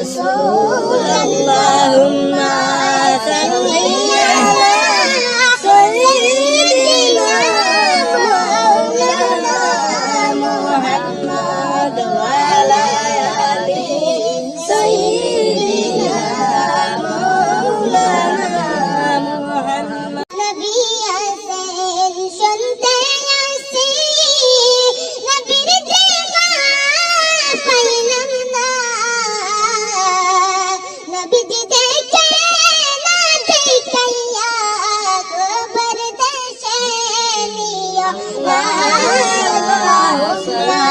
Resulallah. Allahümme Allah'a